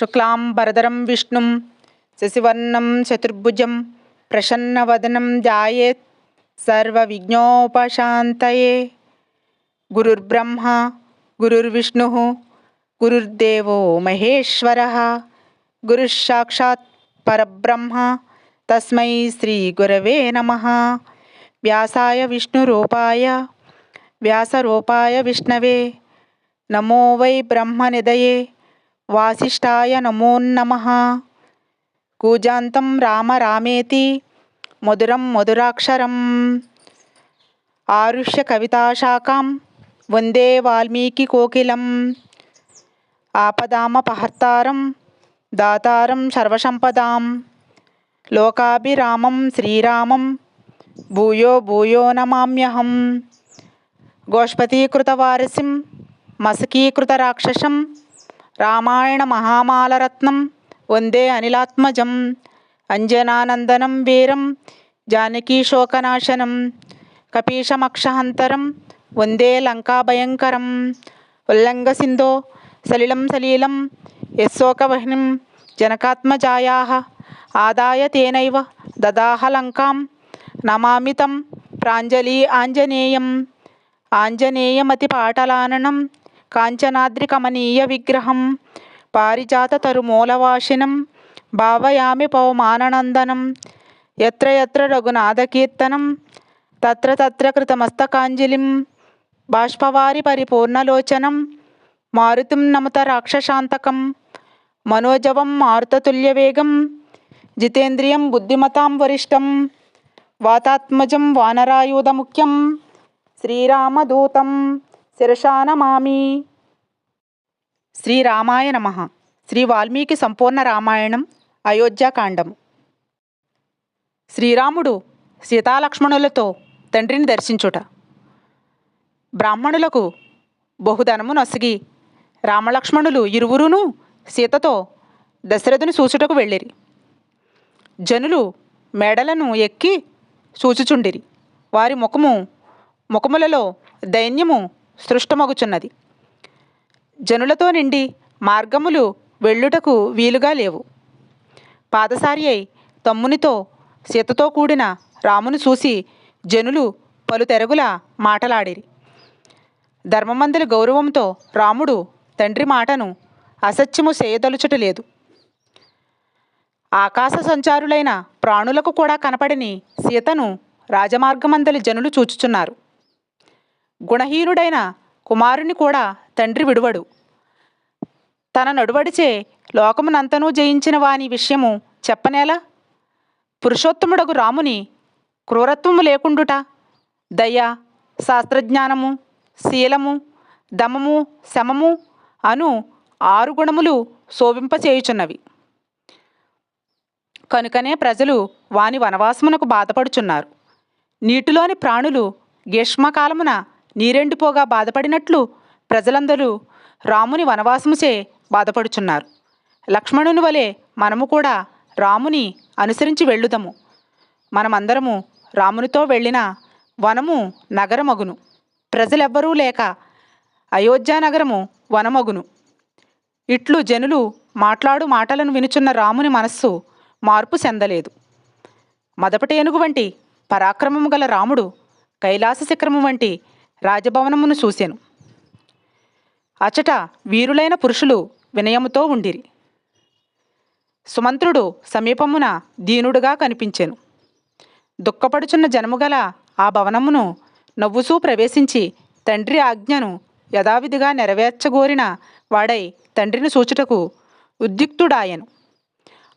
శుక్లాంబరదరం విష్ణుం శశివర్ణం చతుర్భుజం ప్రసన్నవదనం ధ్యాయేత్ సర్వవిఘ్నోపశాంతయే. గురుర్బ్రహ్మ గురుర్విష్ణు గురుర్దేవో మహేశ్వర. గురుసాక్షాత్ పరబ్రహ్మ తస్మై శ్రీ గురవే నమ. వ్యాసాయ విష్ణురూపాయ వ్యాసరూపాయ విష్ణవే. నమో వై బ్రహ్మనిదయే. వాసిష్ఠాయ నమో నమ. కూజాంతం రామ రామేతి మధురం మధురాక్షరం. ఆరుష్య కవితాశాఖాం వందే వాల్మీకి కోకిలం. ఆపదామపహర్తారం దాతారం సర్వసంపదాం. లోకాభిరామం శ్రీరామం భూయో భూయో నమామ్యహం. గోష్పతీకృతవారసిం మసకీకృతరాక్షసం రామాయణ మహామాలరత్నం వందే అనిలాత్మజం అంజనానందనం వీరం జానకీశోకనాశనం కపీశమక్షహంతరం వందే లంకాభయంకరం ఉల్లంఘసిందో సలిలం సలీలం యశోకవహ్నిం జనకాత్మజాయా ఆదాయ తేనైవ దదాహ లంకాం నమామి ప్రాంజలి ఆంజనేయం ఆంజనేయమతి పాటలాననం కాంచనాద్రికమనీయ విగ్రహం పారిజాత పారిజాతతరుమూలవాసినం భావయామి పవమానందనం ఎత్ర ఎత్ర రఘునాథకీర్తనం తత్ర తత్ర కృతమస్తకాంజలిం బాష్పవారి పరిపూర్ణలోచనం మారుతిం నమత రాక్షశాంతకం మనోజవం మారుతతుల్యవేగం జితేంద్రియం బుద్ధిమతాం వరిష్టం వాతాత్మజం వానరాయుధముఖ్యం శ్రీరామదూతం శిరశానమామి శ్రీరామాయ నమ. శ్రీ వాల్మీకి సంపూర్ణ రామాయణం అయోధ్యాకాండం. శ్రీరాముడు సీతాలక్ష్మణులతో తండ్రిని దర్శించుట. బ్రాహ్మణులకు బహుధనము నొసగి రామలక్ష్మణులు ఇరువురును సీతతో దశరథుని చూచుటకు వెళ్ళిరి. జనులు మేడలను ఎక్కి సూచుచుండిరి. వారి ముఖము ముఖములలో దైన్యము సృష్టమగుచున్నది. జనులతో నిండి మార్గములు వెళ్ళుటకు వీలుగా లేవు. పాదసారి అయి తమ్మునితో సీతతో కూడిన రామును చూసి జనులు పలుతెరగుల మాటలాడిరి. ధర్మమందుల గౌరవంతో రాముడు తండ్రి మాటను అసత్యము చేయదలుచుట లేదు. ఆకాశ సంచారులైన ప్రాణులకు కూడా కనపడని సీతను రాజమార్గమందలి జనులు చూచుచున్నారు. గుణహీనుడైన కుమారుని కూడా తండ్రి విడువడు. తన నడువడిచే లోకమునంతనూ జయించిన వాని విషయము చెప్పనేలా? పురుషోత్తముడగు రాముని క్రూరత్వము లేకుండుట? దయ శాస్త్రజ్ఞానము శీలము దమము శమము అను ఆరు గుణములు శోభింపచేయుచున్నవి. కనుకనే ప్రజలు వాని వనవాసమునకు బాధపడుచున్నారు. నీటిలోని ప్రాణులు గ్రీష్మకాలమున నీరెండిపోగా బాధపడినట్లు ప్రజలందరూ రాముని వనవాసముచే బాధపడుచున్నారు. లక్ష్మణుని వలె మనము కూడా రాముని అనుసరించి వెళ్ళుదము. మనమందరము రామునితో వెళ్ళిన వనము నగరమగును. ప్రజలెవ్వరూ లేక అయోధ్యానగరము వనమగును. ఇట్లు జనులు మాట్లాడు మాటలను వినుచున్న రాముని మనస్సు మార్పు చెందలేదు. మదపటేనుగు వంటి పరాక్రమము గల రాముడు కైలాస శిఖరము వంటి రాజభవనమును చూశాను అచట వీరులైన పురుషులు వినయముతో ఉండిరి. సుమంత్రుడు సమీపమున దీనుడుగా కనిపించాను. దుఃఖపడుచున్న జనముగల ఆ భవనమును నవ్వుసూ ప్రవేశించి తండ్రి ఆజ్ఞను యథావిధిగా నెరవేర్చగోరిన వాడై తండ్రిని సూచుటకు ఉద్యుక్తుడాయను.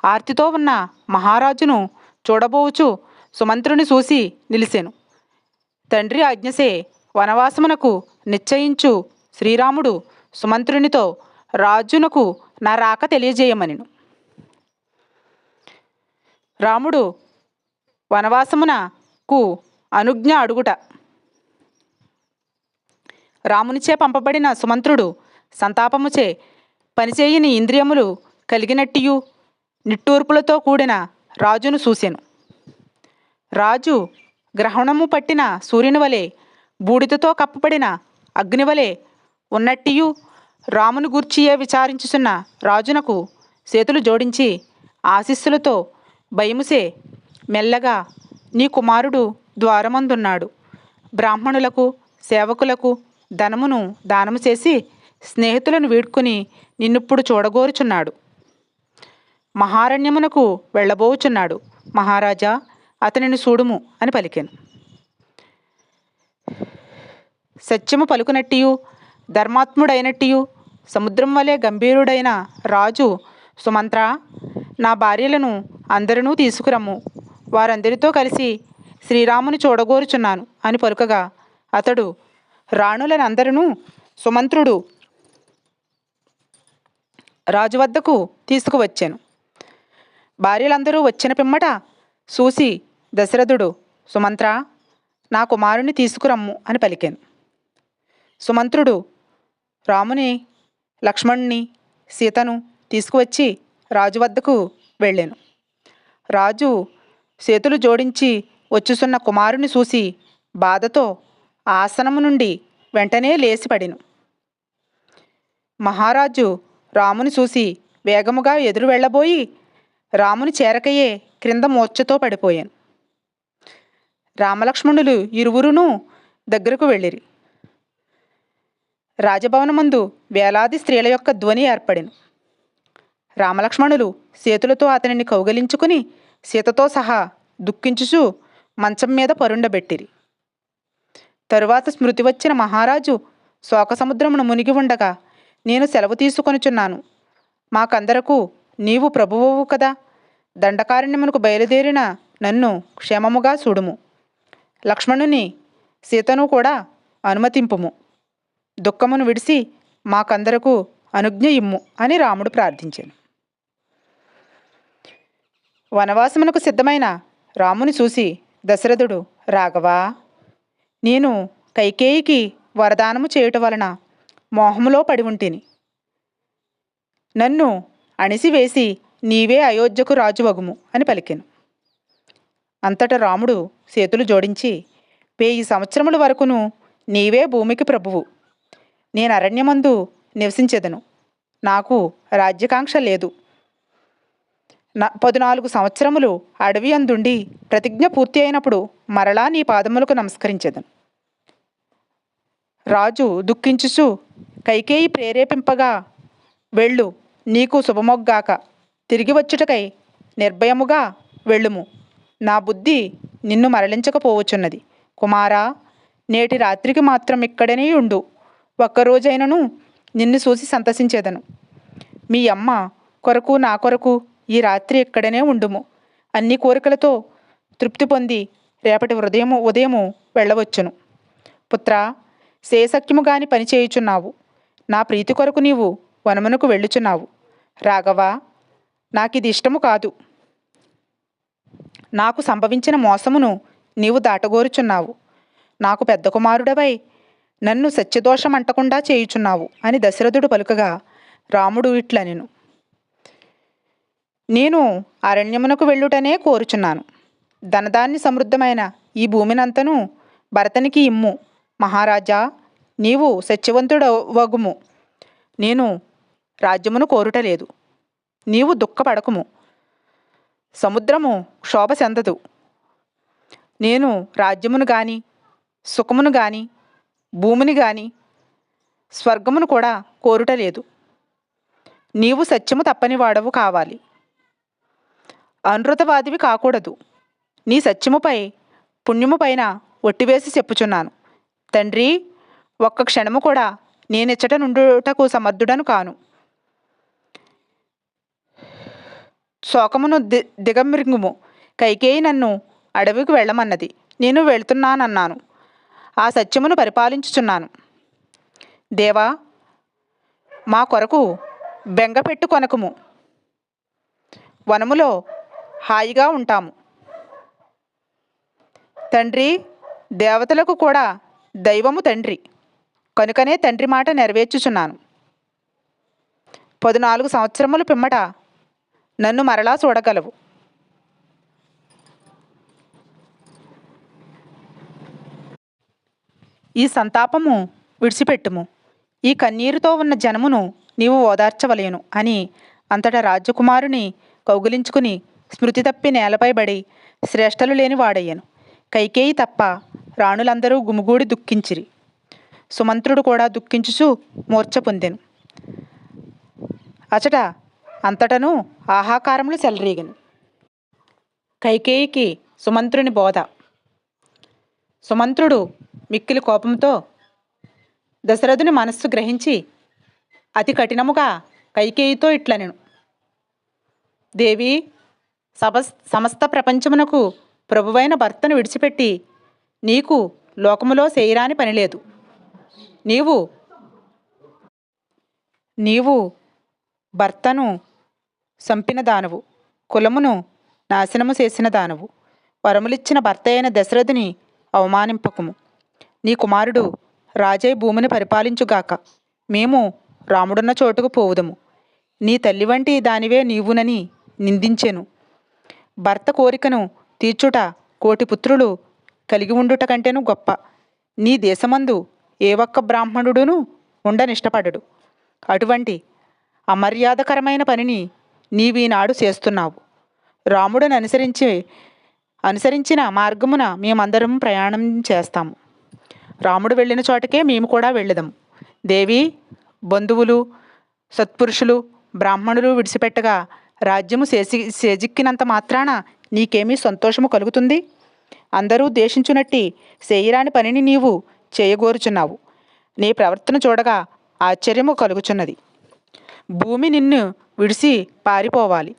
ఆర్తితో ఉన్న మహారాజును చూడబోచు సుమంత్రుని చూసి నిలిసెను. తండ్రి ఆజ్ఞసే వనవాసమునకు నిశ్చయించు శ్రీరాముడు సుమంత్రునితో రాజునకు నా రాక తెలియజేయమనిను. రాముడు వనవాసమునకు అనుజ్ఞ అడుగుట. రామునిచే పంపబడిన సుమంత్రుడు సంతాపముచే పనిచేయని ఇంద్రియములు కలిగినట్టియు నిట్టూర్పులతో కూడిన రాజును చూసెను. రాజు గ్రహణము పట్టిన సూర్యుని వలె బూడిదతో కప్పబడిన అగ్నివలే ఉన్నట్టియు రామును గూర్చియే విచారించుచున్న రాజునకు చేతులు జోడించి ఆశీస్సులతో భయముసే మెల్లగా నీ కుమారుడు ద్వారమందున్నాడు. బ్రాహ్మణులకు సేవకులకు ధనమును దానము చేసి స్నేహితులను వీడ్కొని నిన్నిప్పుడు చూడగోరుచున్నాడు. మహారణ్యమునకు వెళ్ళబోచున్నాడు. మహారాజా అతనిని చూడుము అని పలికాను. సత్యము పలుకునట్టియు ధర్మాత్ముడైనట్టియు సముద్రం వలె గంభీరుడైన రాజు సుమంత్ర నా భార్యలను అందరినూ తీసుకురమ్ము. వారందరితో కలిసి శ్రీరాముని చూడగోరుచున్నాను అని పలుకగా అతడు రాణులనందరూ సుమంత్రుడు రాజు వద్దకు తీసుకువచ్చాను. భార్యలందరూ వచ్చిన పిమ్మట చూసి దశరథుడు సుమంత్ర నా కుమారుని తీసుకురమ్ము అని పలికాను. సుమంత్రుడు రాముని లక్ష్మణుని సీతను తీసుకువచ్చి రాజు వద్దకు వెళ్ళాను. రాజు చేతులు జోడించి వచ్చుసున్న కుమారుని చూసి బాధతో ఆసనము నుండి వెంటనే లేచిపడెను. మహారాజు రాముని చూసి వేగముగా ఎదురు వెళ్ళబోయి రాముని చేరకయే క్రింద మోర్చతో పడిపోయాను. రామలక్ష్మణులు ఇరువురును దగ్గరకు వెళ్ళిరి. రాజభవనమందు వేలాది స్త్రీల యొక్క ధ్వని ఏర్పడెను. రామలక్ష్మణులు చేతులతో అతనిని కౌగలించుకుని సీతతో సహా దుఃఖించుచు మంచం మీద పరుండబెట్టిరి. తరువాత స్మృతి వచ్చిన మహారాజు శోకసముద్రమును మునిగి ఉండగా నేను సెలవు తీసుకొనుచున్నాను. మాకందరకు నీవు ప్రభువువు కదా. దండకారణ్యమునకు బయలుదేరిన నన్ను క్షేమముగా చూడుము. లక్ష్మణుని సీతను కూడా అనుమతింపుము. దుఃఖమును విడిసి మాకందరకు అనుజ్ఞ ఇమ్ము అని రాముడు ప్రార్థించాను. వనవాసమునకు సిద్ధమైన రాముని చూసి దశరథుడు రాఘవా నేను కైకేయికి వరదానము చేయుట వలన మోహములో పడి ఉంటిని. నన్ను అణిసివేసి నీవే అయోధ్యకు రాజువగుము అని పలికాను. అంతట రాముడు చేతులు జోడించి వెయ్యి సంవత్సరముల వరకును నీవే భూమికి ప్రభువు. నేను అరణ్యమందు నివసించెదను. నాకు రాజ్యకాంక్ష లేదు. నా పదునాలుగు సంవత్సరములు అడవి అందుండి ప్రతిజ్ఞ పూర్తి అయినప్పుడు మరలా నీ పాదములకు నమస్కరించెదను. రాజు దుఃఖించుచు కైకేయి ప్రేరేపింపగా వెళ్ళు నీకు శుభమొగ్గాక. తిరిగి వచ్చుటకై నిర్భయముగా వెళ్ళుము. నా బుద్ధి నిన్ను మరలించకపోవచ్చున్నది. కుమారా నేటి రాత్రికి మాత్రం ఇక్కడనే ఉండు. ఒక్కరోజైనను నిన్ను చూసి సంతసించేదను. మీ అమ్మ కొరకు నా కొరకు ఈ రాత్రి ఇక్కడనే ఉండుము. అన్ని కోరికలతో తృప్తి పొంది రేపటి ఉదయము ఉదయము వెళ్ళవచ్చును. పుత్ర శేసక్యము గాని పని చేయుచున్నావు. నా ప్రీతి కొరకు నీవు వనమునకు వెళ్ళుచున్నావు. రాఘవ నాకిది ఇష్టము కాదు. నాకు సంభవించిన మోసమును నీవు దాటగోరుచున్నావు. నాకు పెద్ద కుమారుడవై నన్ను సత్యదోషం అంటకుండా చేయుచున్నావు అని దశరథుడు పలుకగా రాముడు ఇట్లనెను. నేను అరణ్యమునకు వెళ్ళుటనే కోరుచున్నాను. ధనధాన్య సమృద్ధమైన ఈ భూమినంతను భరతనికి ఇమ్ము. మహారాజా నీవు సత్యవంతుడవగుము. నేను రాజ్యమును కోరుటలేదు. నీవు దుఃఖపడకుము. సముద్రము క్షోభ చెందదు. నేను రాజ్యమును గాని సుఖమును గాని భూమిని గాని స్వర్గమును కూడా కోరుటలేదు. నీవు సత్యము తప్పని వాడవు కావాలి. అనృతవాదివి కాకూడదు. నీ సత్యముపై పుణ్యము పైన ఒట్టివేసి చెప్పుచున్నాను. తండ్రి ఒక్క క్షణము కూడా నేనిచ్చట నుండుటకు సమర్థుడను కాను. శోకమును ది దిగమృంగుము. కైకేయి నన్ను అడవికి వెళ్ళమన్నది. నేను వెళ్తున్నానన్నాను. ఆ సత్యమును పరిపాలించుచున్నాను. దేవా మా కొరకు బెంగ పెట్టుకొనకుము వనములో హాయిగా ఉంటాము. తండ్రి దేవతలకు కూడా దైవము తండ్రి. కనుకనే తండ్రి మాట నెరవేర్చుచున్నాను. పదునాలుగు సంవత్సరముల పిమ్మట నన్ను మరలా చూడగలవు. ఈ సంతాపము విడిచిపెట్టుము. ఈ కన్నీరుతో ఉన్న జనమును నీవు ఓదార్చవలేను అని అంతటా రాజకుమారుని కౌగిలించుకుని స్మృతి తప్పి నేలపై బడి శ్రేష్టలు లేని వాడయ్యను. కైకేయి తప్ప రాణులందరూ గుమిగూడి దుఃఖించిరి. సుమంత్రుడు కూడా దుఃఖించుచు మూర్ఛ పొందెను. అచట అంతటను ఆహాకారములు చెలరీగను. కైకేయికి సుమంత్రుని బోధ. సుమంత్రుడు మిక్కిలి కోపంతో దశరథుని మనస్సు గ్రహించి అతి కఠినముగా కైకేయితో ఇట్లనెను. దేవి సభ సమస్త ప్రపంచమునకు ప్రభువైన భర్తను విడిచిపెట్టి నీకు లోకములో చేయరాని పని లేదు. నీవు నీవు భర్తను చంపిన దానవు కులమును నాశనము చేసిన దానవు. వరములిచ్చిన భర్త అయిన దశరథుని అవమానింపకము. నీ కుమారుడు రాజై భూమిని పరిపాలించుగాక. మేము రాముడున్న చోటుకు పోవుదము. నీ తల్లి వంటి దానివే నీవునని నిందించెను. భర్త కోరికను తీర్చుట కోటి పుత్రులు కలిగి ఉండుట కంటేను గొప్ప. నీ దేశమందు ఏ ఒక్క బ్రాహ్మణుడును ఉండనిష్టపడడు. అటువంటి అమర్యాదకరమైన పనిని నీవీనాడు చేస్తున్నావు. రాముడిని అనుసరించి అనుసరించిన మార్గమున మేమందరం ప్రయాణం చేస్తాము. రాముడు వెళ్ళిన చోటకే మేము కూడా వెళ్ళదాం దేవి బంధువులు సత్పురుషులు బ్రాహ్మణులు విడిచిపెట్టగా రాజ్యము సేసి సేజిక్కినంత మాత్రాన నీకేమీ సంతోషము కలుగుతుంది? అందరూ దేశించునట్టి చేయరాని పనిని నీవు చేయగోరుచున్నావు. నీ ప్రవర్తన చూడగా ఆశ్చర్యము కలుగుచున్నది. భూమి నిన్ను విడిసి పారిపోవాలి.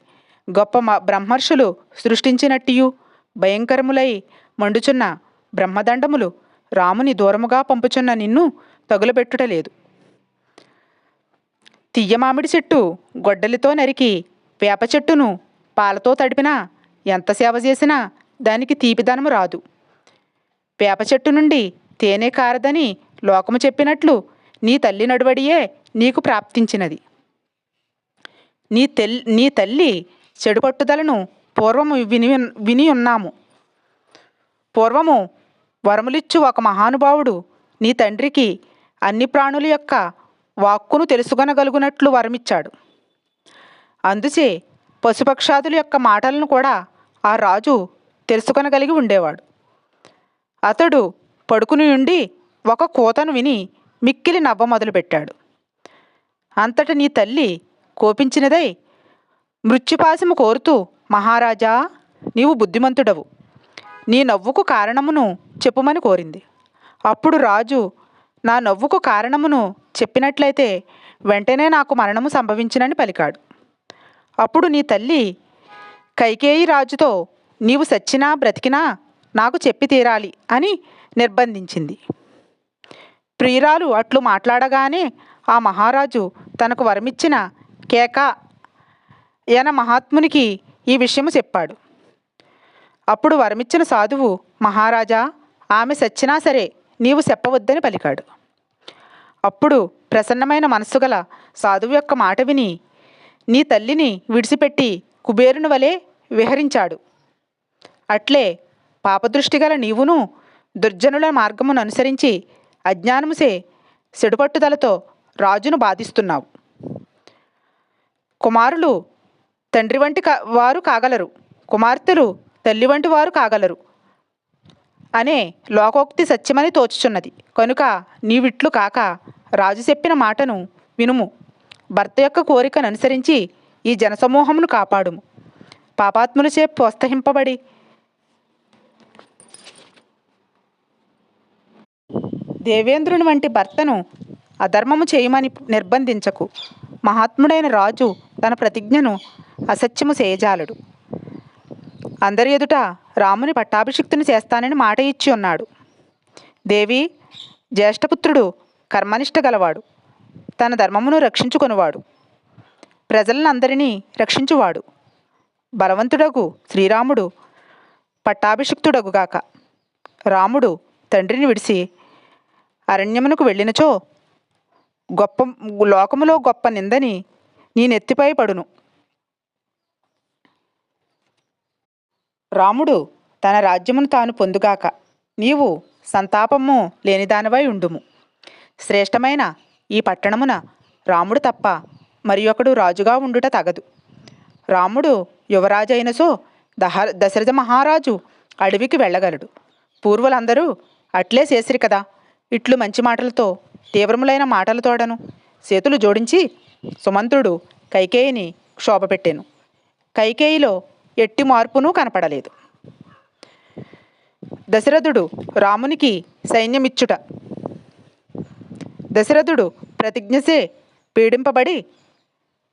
గొప్ప మ- బ్రహ్మర్షులు సృష్టించినట్టియు భయంకరములై మండుచున్న బ్రహ్మదండములు రాముని దూరముగా పంపుచున్న నిన్ను తగులబెట్టుటలేదు తియ్య మామిడి చెట్టు గొడ్డలితో నరికి వేప చెట్టును పాలతో తడిపినా ఎంత సేవ చేసినా దానికి తీపిదనము రాదు. వేప చెట్టు నుండి తేనె కారదని లోకము చెప్పినట్లు నీ తల్లి నడువడియే నీకు ప్రాప్తించినది. నీ తెల్ నీ తల్లి చెడు పట్టుదలను పూర్వము విని విని ఉన్నాము పూర్వము వరములిచ్చు ఒక మహానుభావుడు నీ తండ్రికి అన్ని ప్రాణుల యొక్క వాక్కును తెలుసుకొనగలుగునట్లు వరమిచ్చాడు. అందుచే పశుపక్షాదుల యొక్క మాటలను కూడా ఆ రాజు తెలుసుకొనగలిగి ఉండేవాడు. అతడు పడుకుని ఉండి ఒక కోతను విని మిక్కిలి నవ్వ మొదలుపెట్టాడు. అంతట నీ తల్లి కోపించినదై మృత్యుపాశము కోరుతూ మహారాజా నీవు బుద్ధిమంతుడవు. నీ నవ్వుకు కారణమును చెప్పుమని కోరింది. అప్పుడు రాజు నా నవ్వుకు కారణమును చెప్పినట్లయితే వెంటనే నాకు మరణము సంభవించినని పలికాడు. అప్పుడు నీ తల్లి కైకేయి రాజుతో నీవు సచ్చినా బ్రతికినా నాకు చెప్పి తీరాలి అని నిర్బంధించింది. ప్రియురాలు అట్లు మాట్లాడగానే ఆ మహారాజు తనకు వరమిచ్చిన కేక యన మహాత్మునికి ఈ విషయము చెప్పాడు. అప్పుడు వరమిచ్చిన సాధువు మహారాజా ఆమె సచ్చినా సరే నీవు చెప్పవద్దని పలికాడు. అప్పుడు ప్రసన్నమైన మనస్సు గల సాధువు యొక్క మాట విని నీ తల్లిని విడిచిపెట్టి కుబేరుని వలె విహరించాడు. అట్లే పాపదృష్టి గల నీవును దుర్జనుల మార్గమును అనుసరించి అజ్ఞానముసే సెడుపట్టుదలతో రాజును బాధిస్తున్నావు. కుమారులు తండ్రి వంటి వారు కాగలరు. కుమార్తెలు తల్లి వంటి వారు కాగలరు. అనే లోకోక్తి సత్యమని తోచుచున్నది. కనుక నీవిట్లు కాక రాజు చెప్పిన మాటను వినుము. భర్త యొక్క కోరికను అనుసరించి ఈ జనసమూహమును కాపాడుము. పాపాత్ములచే ప్రోత్సహింపబడి దేవేంద్రుని వంటి భర్తను అధర్మము చేయమని నిర్బంధించకు. మహాత్ముడైన రాజు తన ప్రతిజ్ఞను అసత్యము చేయజాలడు. అందరి ఎదుట రాముని పట్టాభిషిక్తుని చేస్తానని మాట ఇచ్చి ఉన్నాడు. దేవి జ్యేష్ఠపుత్రుడు కర్మనిష్ట గలవాడు. తన ధర్మమును రక్షించుకొనివాడు. ప్రజలను రక్షించువాడు. బలవంతుడగు శ్రీరాముడు పట్టాభిషిక్తుడగుగాక. రాముడు తండ్రిని విడిసి అరణ్యమునకు వెళ్ళినచో గొప్ప లోకములో గొప్ప నిందని నీ నెత్తిపై పడును. రాముడు తన రాజ్యమును తాను పొందుగాక నీవు సంతాపము లేనిదానివై ఉండుము. శ్రేష్టమైన ఈ పట్టణమున రాముడు తప్ప మరి ఒకడు రాజుగా ఉండుట తగదు. రాముడు యువరాజైన సో దహ దశరథ మహారాజు అడవికి వెళ్ళగలడు. పూర్వులందరూ అట్లే చేసిరి కదా. ఇట్లు మంచి మాటలతో తీవ్రములైన మాటలతోడను చేతులు జోడించి సుమంత్రుడు కైకేయిని క్షోభపెట్టాను. కైకేయిలో ఎట్టి మార్పును కనపడలేదు. దశరథుడు రామునికి సైన్యమిచ్చుట. దశరథుడు ప్రతిజ్ఞసే పీడింపబడి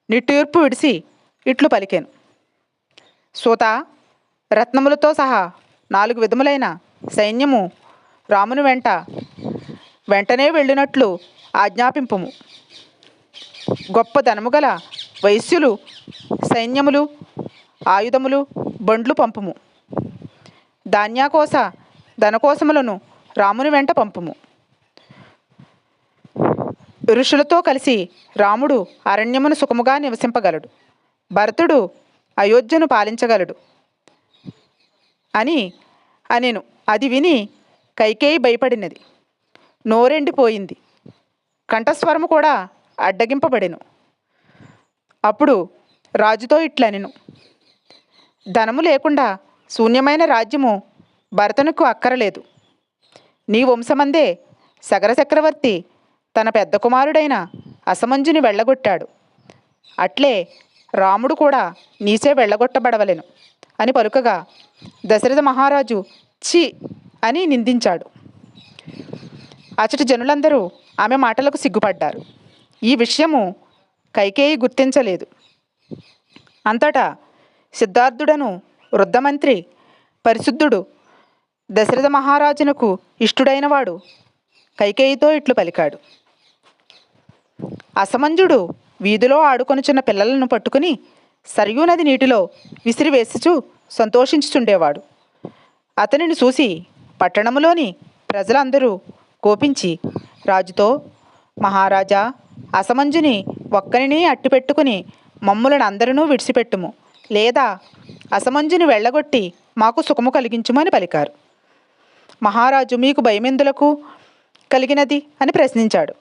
నిట్టూర్పు విడిసి ఇట్లు పలికాను. సూత రత్నములతో సహా నాలుగు విధములైన సైన్యము రాముని వెంట వెంటనే వెళ్ళినట్లు ఆజ్ఞాపింపము. గొప్ప ధనము గల వైశ్యులు సైన్యములు ఆయుధములు బండ్లు పంపుము. ధాన్యాకోస ధనకోసములను రాముని వెంట పంపుము. ఋషులతో కలిసి రాముడు అరణ్యమును సుఖముగా నివసింపగలడు. భరతుడు అయోధ్యను పాలించగలడు అని అనేను. అది విని కైకేయి భయపడినది. నోరెండిపోయింది. కంఠస్వరము కూడా అడ్డగింపబడెను. అప్పుడు రాజుతో ఇట్లనెను. ధనము లేకుండా శూన్యమైన రాజ్యము భరతనుకు అక్కరలేదు. నీ వంశమందే సగర చక్రవర్తి తన పెద్ద కుమారుడైన అసమంజుని వెళ్ళగొట్టాడు. అట్లే రాముడు కూడా నీచే వెళ్ళగొట్టబడవలెను అని పలుకగా దశరథ మహారాజు చి అని నిందించాడు. అచటి జనులందరూ ఆమె మాటలకు సిగ్గుపడ్డారు. ఈ విషయము కైకేయి గుర్తించలేదు. అంతటా సిద్ధార్థుడను వృద్ధమంత్రి పరిశుద్ధుడు దశరథ మహారాజునకు ఇష్టుడైనవాడు కైకేయితో ఇట్లు పలికాడు. అసమంజుడు వీధిలో ఆడుకొనుచున్న పిల్లలను పట్టుకుని సరియూ నది నీటిలో విసిరివేసుచు సంతోషించుచుండేవాడు. అతనిని చూసి పట్టణములోని ప్రజలందరూ కోపించి రాజుతో మహారాజా అసమంజుని ఒక్కరిని అట్టిపెట్టుకుని మమ్ములను అందరినూ విడిచిపెట్టుము. లేదా అసమంజుని వెళ్ళగొట్టి మాకు సుఖము కలిగించుమని పలికారు. మహారాజు మీకు భయమెందులకు కలిగినది అని ప్రశ్నించాడు.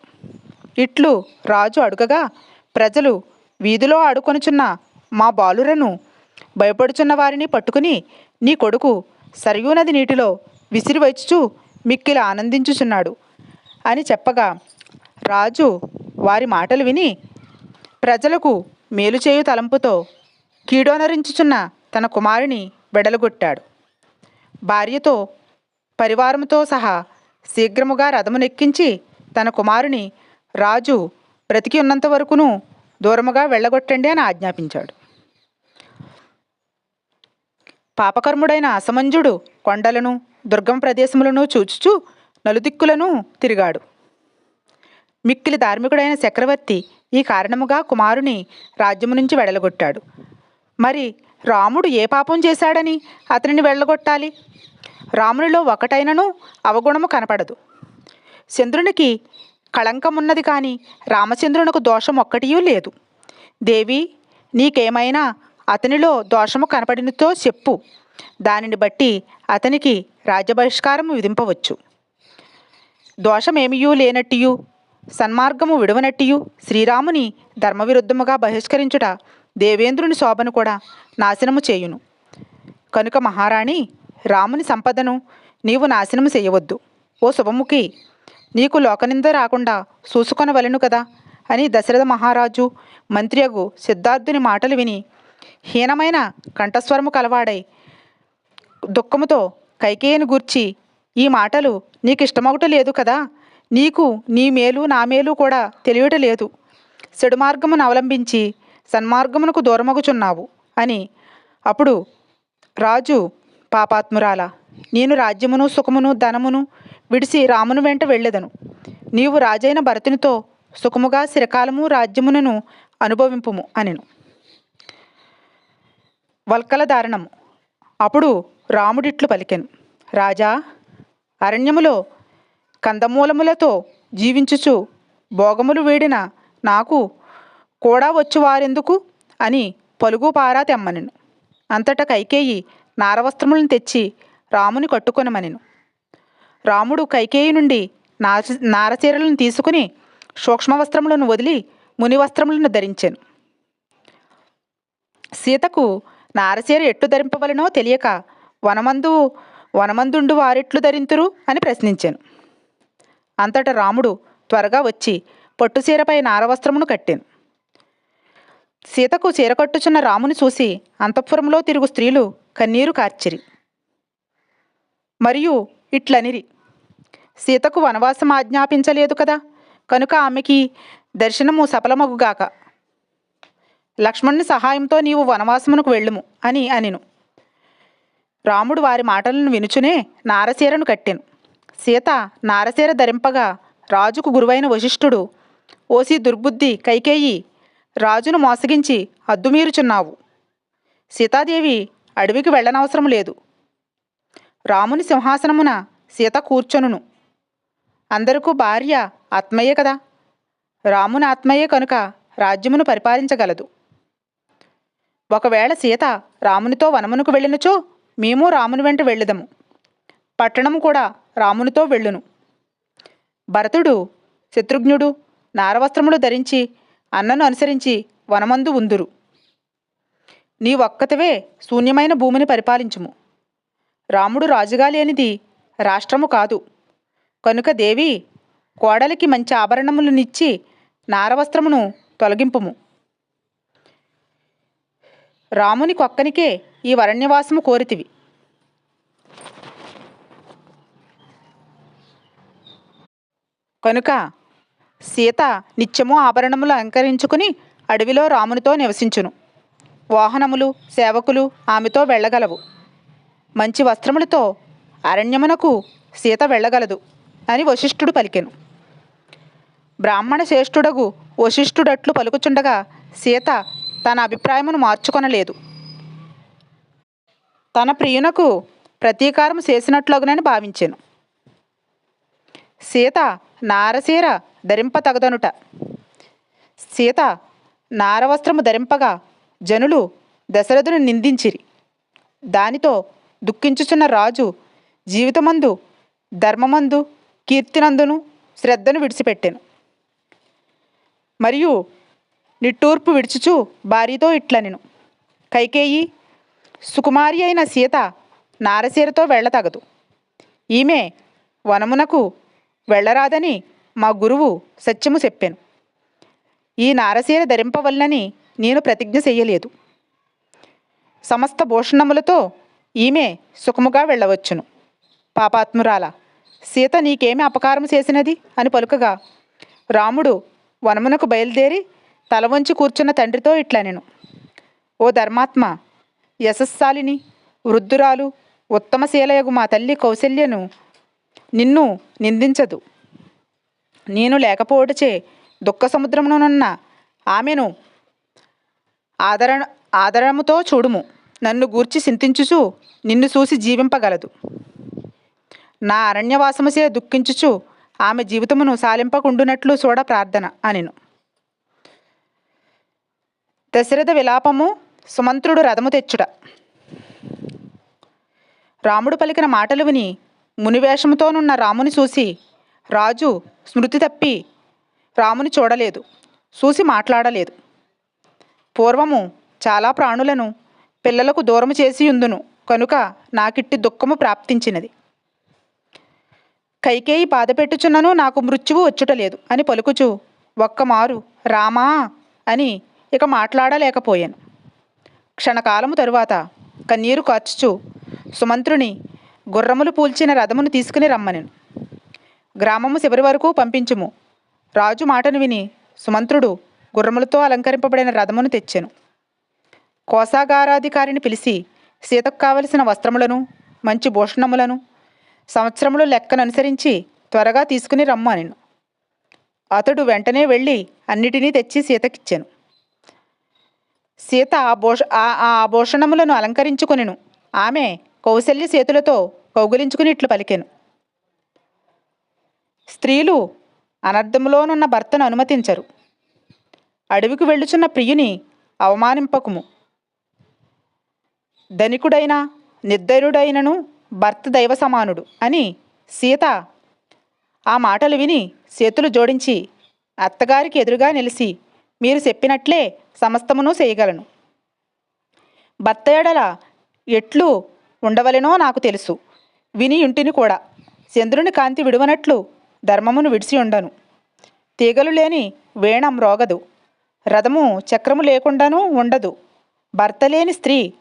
ఇట్లు రాజు అడుగగా ప్రజలు వీధిలో ఆడుకొనుచున్న మా బాలురను భయపడుచున్న వారిని పట్టుకుని నీ కొడుకు సరయూనది నీటిలో విసిరివచ్చుచు మిక్కిలి ఆనందించుచున్నాడు అని చెప్పగా రాజు వారి మాటలు విని ప్రజలకు మేలు చేయు తలంపుతో కీడోనరించుచున్న తన కుమారుని వెడలగొట్టాడు. భార్యతో పరివారంతో సహా శీఘ్రముగా రథమునెక్కించి తన కుమారుని రాజు బ్రతికి ఉన్నంత వరకును దూరముగా వెళ్ళగొట్టండి అని ఆజ్ఞాపించాడు. పాపకర్ముడైన అసమంజుడు కొండలను దుర్గమ ప్రదేశములను చూచుచూ నలుదిక్కులను తిరిగాడు. మిక్కిలి ధార్మికుడైన చక్రవర్తి ఈ కారణముగా కుమారుని రాజ్యము నుంచి వెడలగొట్టాడు. మరి రాముడు ఏ పాపం చేశాడని అతనిని వెళ్ళగొట్టాలి? రామునిలో ఒకటైనను అవగుణము కనపడదు. చంద్రునికి కళంకమున్నది కానీ రామచంద్రునికి దోషం ఒక్కటియూ లేదు. దేవి నీకేమైనా అతనిలో దోషము కనపడినతో చెప్పు. దానిని బట్టి అతనికి రాజ్యబహిష్కారము విధింపవచ్చు. దోషమేమియూ లేనట్టియు? సన్మార్గము విడవనట్టియు? శ్రీరాముని ధర్మవిరుద్ధముగా బహిష్కరించుట దేవేంద్రుని శోభను కూడా నాశనము చేయును. కనుక మహారాణి రాముని సంపదను నీవు నాశనము చేయవద్దు. ఓ శుభముఖి నీకు లోకనింద రాకుండా చూసుకొనవలెను కదా? అని దశరథ మహారాజు మంత్రియగు సిద్ధార్థుని మాటలు విని హీనమైన కంఠస్వరము కలవాడై దుఃఖముతో కైకేయను గూర్చి ఈ మాటలు నీకు ఇష్టమవుట లేదు కదా? నీకు నీ మేలు నా మేలు కూడా తెలియట లేదు. చెడు మార్గమును అవలంబించి సన్మార్గమునకు దూరమగుచున్నావు? అని అప్పుడు రాజు పాపాత్మురాల నేను రాజ్యమును సుఖమును ధనమును విడిసి రామును వెంట వెళ్ళెదను. నీవు రాజైన భరతునితో సుఖముగా చిరకాలము రాజ్యమునను అనుభవింపుము అనెను. వల్కల దారణము. అప్పుడు రాముడిట్లు పలికెను. రాజా అరణ్యములో కందమూలములతో జీవించుచు భోగములు వేడిన నాకు కూడా వచ్చు వారెందుకు? అని పలుగుపారా తెమ్మనెను. అంతటా కైకేయి నారవస్త్రములను తెచ్చి రాముని కట్టుకొనమనెను. రాముడు కైకేయి నుండి నార నారచీరలను తీసుకుని సూక్ష్మ వస్త్రములను వదిలి ముని వస్త్రములను ధరించాను. సీతకు నారసీర ఎట్టు ధరింపవలనో తెలియక వనమందు వనమందుండు వారెట్లు ధరింతురు అని ప్రశ్నించాను. అంతటా రాముడు త్వరగా వచ్చి పట్టుసీరపై నారవస్త్రమును కట్టాను. సీతకు చీరకట్టుచున్న రాముని చూసి అంతఃపురంలో తిరుగు స్త్రీలు కన్నీరు కార్చిరి. మరియు ఇట్లనిరి. సీతకు వనవాసం ఆజ్ఞాపించలేదు కదా. కనుక ఆమెకి దర్శనము సఫలమగుగాక. లక్ష్మణుని సహాయంతో నీవు వనవాసమునకు వెళ్ళుము అని అనిను. రాముడు వారి మాటలను వినుచునే నారసీరను కట్టెను. సీత నారసీర ధరింపగా రాజుకు గురువైన వశిష్ఠుడు ఓసి దుర్బుద్ధి కైకేయి రాజును మోసగించి అద్దుమీరుచున్నావు సీతాదేవి అడవికి వెళ్ళనవసరం లేదు. రాముని సింహాసనమున సీత కూర్చొనును. అందరికూ భార్య ఆత్మయే కదా. రాముని ఆత్మయే కనుక రాజ్యమును పరిపాలించగలదు. ఒకవేళ సీత రామునితో వనమునకు వెళ్ళినచో మేము రాముని వెంట వెళ్ళుదము. పట్టణము కూడా రామునితో వెళ్ళును. భరతుడు శత్రుఘ్నుడు నారవస్త్రములు ధరించి అన్నను అనుసరించి వనమందు ఉందురు. నీ ఒక్కతవే శూన్యమైన భూమిని పరిపాలించుము. రాముడు రాజుగా లేనిది రాష్ట్రము కాదు. కనుక దేవి కోడలికి మంచి ఆభరణములనిచ్చి నారవస్త్రమును తొలగింపుము. రాముని కొక్కనికే ఈ వరణ్యవాసము కోరితివి. కనుక సీత నిత్యము ఆభరణములు అలంకరించుకుని అడవిలో రామునితో నివసించును. వాహనములు సేవకులు ఆమెతో వెళ్ళగలవు. మంచి వస్త్రములతో అరణ్యమునకు సీత వెళ్ళగలదు అని వశిష్ఠుడు పలికెను. బ్రాహ్మణ శ్రేష్ఠుడగు వశిష్ఠుడట్లు పలుకుచుండగా సీత తన అభిప్రాయమును మార్చుకొనలేదు. తన ప్రియునకు ప్రతీకారం చేసినట్లగునని భావించాను. సీత నారసీర ధరింప తగదనుట. సీత నారవస్త్రము ధరింపగా జనులు దశరథుని నిందించిరి. దానితో దుఃఖించుచున్న రాజు జీవితమందు ధర్మమందు కీర్తినందును శ్రద్ధను విడిచిపెట్టెను. మరియు నిట్టూర్పు విడుచుచు భార్యతో ఇట్లనెను. కైకేయి సుకుమారి అయిన సీత నారసీరతో వెళ్ళతగదు. ఈమె వనమునకు వెళ్ళరాదని మా గురువు సత్యము చెప్పాను. ఈ నారసీర ధరింపవల్లని నేను ప్రతిజ్ఞ చెయ్యలేదు సమస్త భూషణములతో ఈమె సుఖముగా వెళ్ళవచ్చును. పాపాత్మురాల సీత నీకేమి అపకారం చేసినది? అని పలుకగా రాముడు వనమునకు బయలుదేరి తల వంచి కూర్చున్న తండ్రితో ఇట్లా నేను ఓ ధర్మాత్మ యశస్సాలిని వృద్ధురాలు ఉత్తమశీలయగు మా తల్లి కౌశల్యను నిన్ను నిందించదు. నేను లేకపోవటచే దుఃఖ సముద్రమునున్న ఆమెను ఆదరణ ఆదరముతో చూడుము. నన్ను గూర్చి చింతించుచు నిన్ను చూసి జీవింపగలదు. నా అరణ్యవాసముసే దుఃఖించుచు ఆమె జీవితమును సాలింపకుండునట్లు చూడ ప్రార్థన అనిను. దశరథ విలాపము సుమంత్రుడు రథము తెచ్చుట. రాముడు పలికిన మాటలు విని మునివేషముతోనున్న రాముని చూసి రాజు స్మృతి తప్పి రాముని చూడలేదు చూసి మాట్లాడలేదు. పూర్వము చాలా ప్రాణులను పిల్లలకు దూరము చేసి ఉందును కనుక నాకిట్టి దుఃఖము ప్రాప్తించినది. కైకేయి బాధపెట్టుచున్నను నాకు మృత్యువు వచ్చుటలేదు అని పలుకుచు ఒక్కమారు రామా అని ఇక మాట్లాడలేకపోయాను. క్షణకాలము తరువాత కన్నీరు కార్చుచు సుమంత్రుని గుర్రములు పూల్చిన రథమును తీసుకుని రమ్మనెను. గ్రామము చివరి వరకు పంపించుము. రాజు మాటను విని సుమంత్రుడు గుర్రములతో అలంకరింపబడిన రథమును తెచ్చెను. కోసాగారాధికారిని పిలిచి సీతకు కావలసిన వస్త్రములను మంచి భూషణములను సంవత్సరములు లెక్కననుసరించి త్వరగా తీసుకుని రమ్ము అనెను. అతడు వెంటనే వెళ్ళి అన్నిటినీ తెచ్చి సీతకిచ్చాను. సీత ఆ భూష ఆ ఆ ఆభూషణములను అలంకరించుకునిను. ఆమె కౌశల్య చేతులతో కౌగులించుకుని ఇట్లు పలికెను. స్త్రీలు అనర్థములోనున్న భర్తను అనుమతించరు. అడవికి వెళ్ళుచున్న ప్రియుని అవమానింపకుము. ధనికుడైన నిర్దయుడైనను భర్త దైవ సమానుడు అని సీత ఆ మాటలు విని చేతులు జోడించి అత్తగారికి ఎదురుగా నిలిచి మీరు చెప్పినట్లే సమస్తమును చేయగలను. భర్త ఎడల ఎట్లు ఉండవలెనో నాకు తెలుసు. విని ఇంటిని కూడా. చంద్రుని కాంతి విడువనట్లు ధర్మమును విడిచి ఉండను. తీగలు లేని వేణం రోగదు. రథము చక్రము లేకుండానూ ఉండదు. భర్త లేని స్త్రీ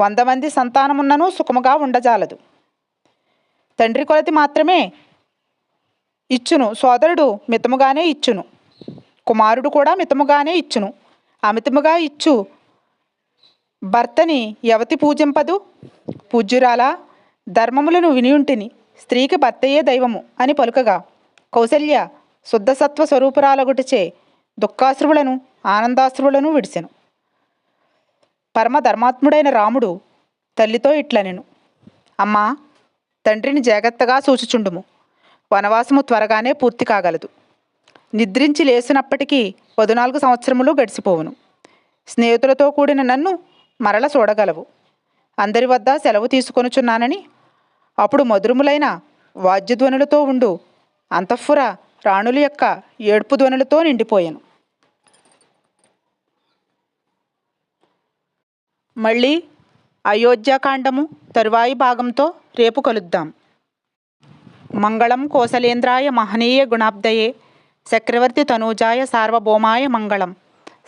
వంద మంది సంతానమున్నను సుఖముగా ఉండజాలదు. తండ్రి కొలతి మాత్రమే ఇచ్చును. సోదరుడు మితముగానే ఇచ్చును. కుమారుడు కూడా మితముగానే ఇచ్చును. అమితముగా ఇచ్చు. భర్తని యవతి పూజింపదు. పూజ్యురాలా ధర్మములను వినియుంటిని. స్త్రీకి భర్తయే దైవము అని పలుకగా కౌసల్య శుద్ధసత్వ స్వరూపురాలగుటిచే దుఃఖాశ్రువులను ఆనందాశ్రువులను విడిసెను. పరమ ధర్మాత్ముడైన రాముడు తల్లితో ఇట్లనెను. అమ్మా తండ్రిని జాగ్రత్తగా సూచుచుండుము. వనవాసము త్వరగానే పూర్తి కాగలదు. నిద్రించి లేచినప్పటికీ పదునాలుగు సంవత్సరములు గడిచిపోవును స్నేహితులతో కూడిన నన్ను మరల చూడగలవు. అందరి వద్ద సెలవు తీసుకొనుచున్నానని అప్పుడు మధురములైన వాద్యధ్వనులతో ఉండు అంతఃపుర రాణుల యొక్క ఏడుపు ధ్వనులతో నిండిపోయాను. మళ్ళీ అయోధ్యాకాండము తరువాయి భాగంతో రేపు కలుద్దాం. మంగళం కోసలేంద్రాయ మహనీయ గుణాబ్దయే చక్రవర్తి తనూజాయ సార్వభౌమాయ మంగళం.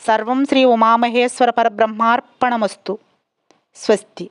సర్వం శ్రీ ఉమామహేశ్వర పరబ్రహ్మార్పణమస్తు. స్వస్తి.